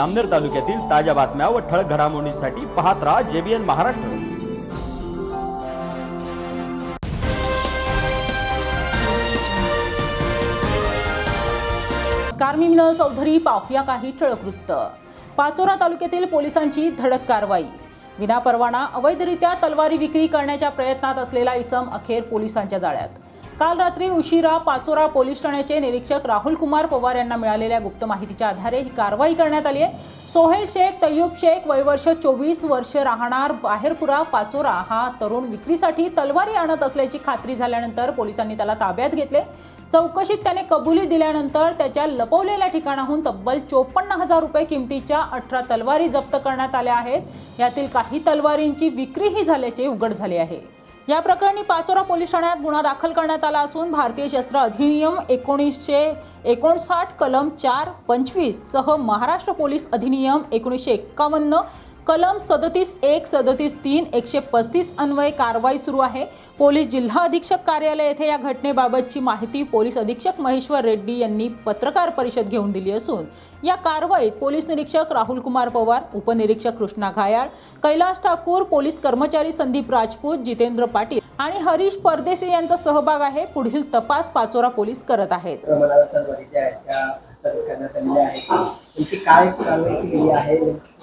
अमनेर तालुक्यातील ताज्या बातम्या व ठळक घडामोडींसाठी पाहत राहा जेबीएन महाराष्ट्र. नमस्कार मी मिनल चौधरी. पाहूया काही ठळक वृत्त. पाचोरा तालुक्यातील पोलिसांची धडक कारवाई. विनापरवाना अवैधरित्या तलवारी विक्री करण्याच्या प्रयत्नात असलेला इसम अखेर पोलिसांच्या जाळ्यात. काल रात्री उशिरा पाचोरा पोलीस ठाण्याचे निरीक्षक राहुल कुमार पवार यांना मिळालेल्या गुप्त माहितीच्या आधारे ही कारवाई करण्यात आली आहे. सोहेल शेख तय्यूब शेख वयवर्ष चोवीस वर्ष राहणार बाहेरपुरा पाचोरा हा तरुण विक्रीसाठी तलवारी आणत असल्याची खात्री झाल्यानंतर पोलिसांनी त्याला ताब्यात घेतले. चौकशीत त्याने कबुली दिल्यानंतर त्याच्या लपवलेल्या ठिकाणाहून तब्बल चोपन्न हजार रुपये किमतीच्या अठरा तलवारी जप्त करण्यात आल्या आहेत. यातील काही तलवारींची विक्रीही झाल्याचे उघड झाले आहे. या प्रकरणी पाचोरा पोलीस ठाण्यात गुन्हा दाखल करण्यात आला असून भारतीय शस्त्र अधिनियम एकोणीसशे एकोणसाठ कलम चार पंचवीस सह महाराष्ट्र पोलीस अधिनियम एकोणीसशे एक्कावन्न कलम सदतीस एक सदतीस तीन एकशे पस्तीस अन्वये कारवाई सुरू आहे. पोलीस जिल्हा अधीक्षक कार्यालय येथे या घटनेबाबतची माहिती पोलीस अधीक्षक महेश्वर रेड्डी यांनी पत्रकार परिषद घेऊन दिली असून या कारवाईत पोलीस निरीक्षक राहुल कुमार पवार उपनिरीक्षक कृष्णा घायाळ कैलास ठाकूर पोलीस कर्मचारी संदीप राजपूत जितेंद्र पाटील आणि हरीश परदेशी यांचा सहभाग आहे. पुढील तपास पाचोरा पोलीस करत आहेत. काय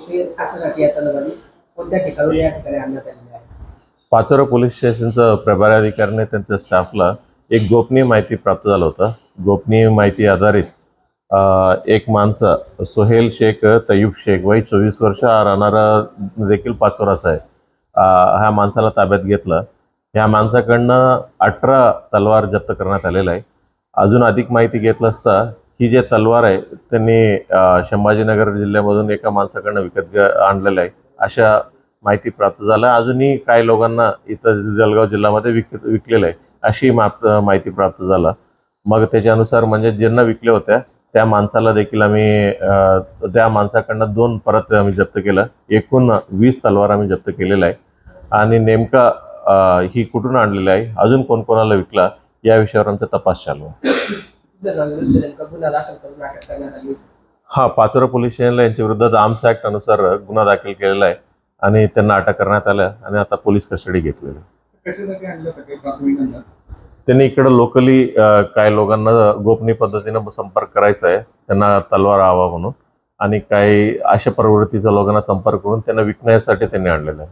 या तलवारी कोणत्या ठिकाणी या ठिकाणी आणण्यात आलेल्या आहेत पाचोरा पोलीस स्टेशनचं प्रभारी अधिकाऱ्याने त्यांच्या स्टाफला एक गोपनीय माहिती प्राप्त झालं होतं. गोपनीय माहिती आधारित एक माणसं सोहेल शेख तयूब शेख वय चोवीस वर्ष राहणारा देखील पाचोराचा आहे ह्या माणसाला ताब्यात घेतलं. ह्या माणसाकडनं अठरा तलवार जप्त करण्यात आलेला आहे. अजून अधिक माहिती घेतलं असता ही जे तलवार आहे त्यांनी संभाजीनगर जिल्ह्यामधून एका माणसाकडनं विकत आणलेलं आहे. अशा माहिती प्राप्त झाला अजूनही काही लोकांना इथं जळगाव जिल्ह्यामध्ये विक विकलेलं आहे. अशी माप माहिती प्राप्त झाला. मग त्याच्यानुसार म्हणजे ज्यांना विकल्या होत्या त्या माणसाला देखील आम्ही त्या माणसाकडनं दोन परत आम्ही जप्त केलं. एकूण वीस तलवार आम्ही जप्त केलेला आहे. आणि नेमका ही कुठून आणलेली आहे? अजून कोणकोणाला विकला? या विषयावर आमचा तपास चालू आहे. गुन्हा दाखल करून अटक करण्यात आली हा पाचोरा पोलीस स्टेशनला यांच्या विरुद्ध आर्म्स ऍक्ट अनुसार गुन्हा दाखल केलेला आहे आणि त्यांना अटक करण्यात आलं आणि आता पोलीस कस्टडी घेतलेली आहे. कशासाठी आणलं होतं काही प्राथमिक अंदाज त्यांनी इकडं लोकली काय लोकांना गोपनीय पद्धतीनं संपर्क करायचा आहे त्यांना तलवार हवा म्हणून आणि काही अशा प्रवृत्तीचा लोकांना संपर्क करून त्यांना विकण्यासाठी त्यांनी आणलेलं आहे.